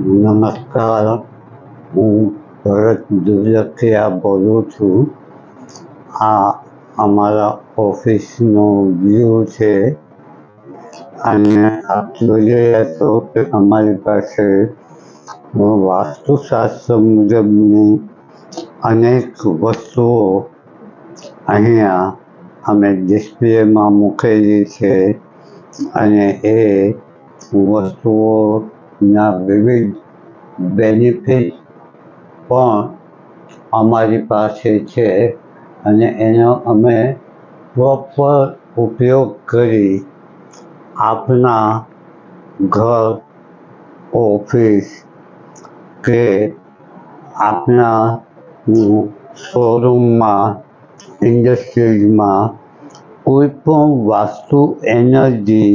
નમસ્કાર. હું ભરત દુર્લખિયા બોલું છું. આ અમારા ઓફિસનો વ્યૂ છે. અને આપ જોઈ રહ્યા છો કે અમારી પાસે વાસ્તુશાસ્ત્ર મુજબની અનેક વસ્તુઓ અહીંયા અમે ડિસ્પ્લેમાં મૂકેલી છે. અને એ વસ્તુઓના વિવિધ બેનિફિટ પણ અમારી પાસે છે અને એનો અમે પ્રોપર ઉપયોગ કરી આપના ઘર ઓફિસ કે આપના શોરૂમમાં ઇન્ડસ્ટ્રીઝમાં કોઈ પણ વાસ્તુ એનર્જી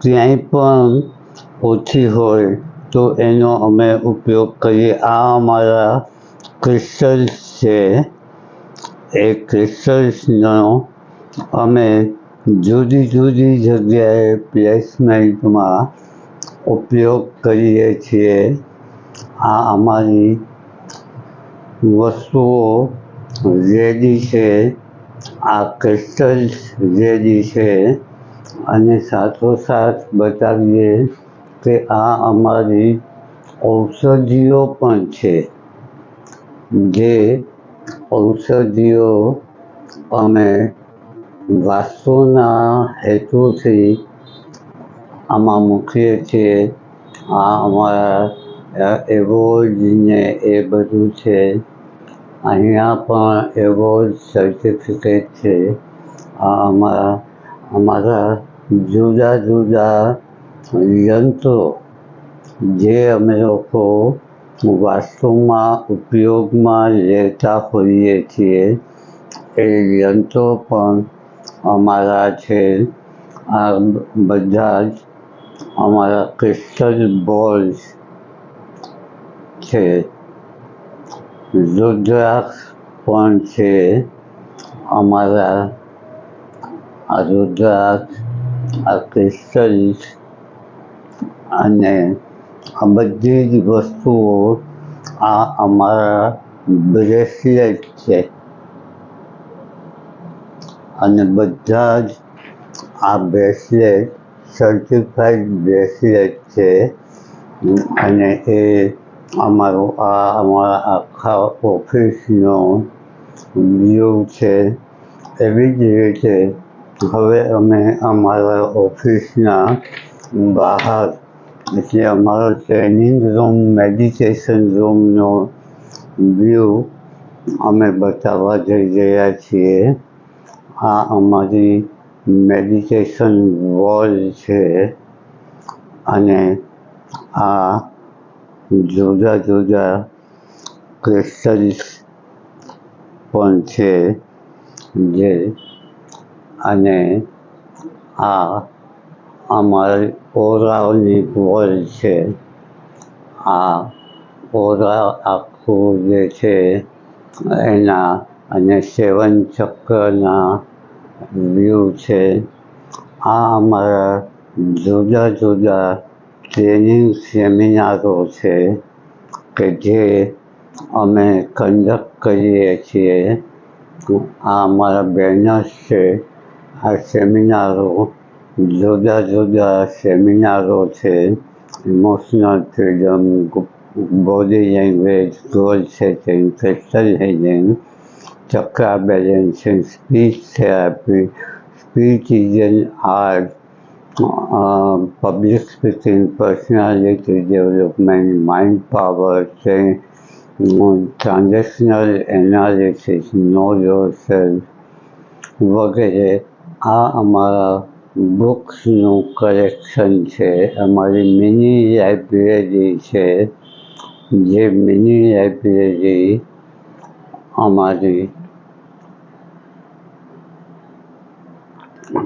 ક્યાંય પણ ઓછી હોય, તો એનો અમે ઉપયોગ કરીએ. આ અમારા ક્રિસ્ટલ્સ છે. એ ક્રિસ્ટલ્સનો અમે જુદી જુદી જગ્યાએ પ્લેસમેન્ટમાં ઉપયોગ કરીએ છીએ. આ અમારી વસ્તુઓ રેડી છે. આ ક્રિસ્ટલ્સ રેડી છે. અને સાથોસાથ બતાવીએ કે આ અમારી ઔષધિઓ પણ છે, જે ઔષધિઓ અમે વાસ્તુના હેતુથી આમાં મૂકીએ છીએ. આ અમારા એવોર્ડ ને એ બધું છે. અહીંયા પણ એવોર્ડ સર્ટિફિકેટ છે. આ અમારા અમારા જુદા જુદા યંત્રો જે અમે લોકો વાસ્તુમાં ઉપયોગમાં લેતા હોઈએ છીએ, એ યંત્રો પણ અમારા છે. આ બધા જ અમારા ક્રિસ્ટલ બોલ્સ છે. રુદ્રાક્ષ પણ છે અમારા. આ રુદ્રાક્ષ, આ ક્રિસ્ટલ્સ અને આ બધી જ વસ્તુઓ આ અમારા બ્રેસલેટ છે. અને બધા જ આ બ્રેસલેટ સર્ટિફાઈડ બ્રેસલેટ છે. અને એ અમારું, આ અમારા આખા ઓફિસનો વ્યૂ છે. એવી જ રીતે હવે અમે અમારા ઓફિસના બહાર એટલે અમારો ટ્રેનિંગ રૂમ મેડિટેશન રૂમનો વ્યૂ અમે બતાવવા જઈ રહ્યા છીએ આ અમારી મેડિટેશન વોલ છે અને આ જુદા જુદા ક્રિસ્ટલ્સ પણ છે જે અને આ અમારી ઓરાઓની વોલ છે. આ ઓરા આખું જે છે, એના અને સેવન ચક્રના વ્યૂ છે. આ અમારા જુદા જુદા ટ્રેનિંગ સેમિનારો છે કે જે અમે કન્ડક્ટ કરીએ છીએ. આ અમારા બેનર્સ છે. આ સેમિનારો જુદા જુદા સેમિનારો છે emotional freedom body language goal setting crystal healing chakra balancing speech therapy speech is an art public speaking personality development mind power છે transactional analysis know your self વગેરે. આ અમારા બુક્સનું કલેક્શન છે. અમારી મિની લાઇબ્રેરી છે. જે મિની લાઇબ્રેરી અમારી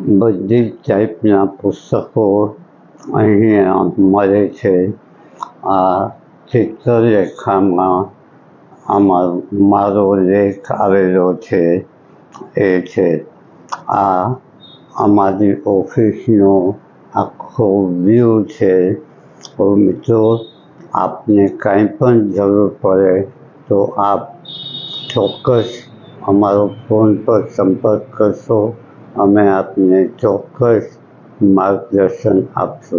બધી જ ટાઈપના પુસ્તકો અહીંયા મળે છે. આ ચિત્રલેખામાં અમારો મારો લેખ આવેલો છે. એ છે આ અમારી ઓફિસનો આખો વ્યૂ છે. મિત્રો, આપને કાંઈ પણ જરૂર પડે તો આપ ચોક્કસ અમારો ફોન પર સંપર્ક કરશો. અમે આપને ચોક્કસ માર્ગદર્શન આપશું.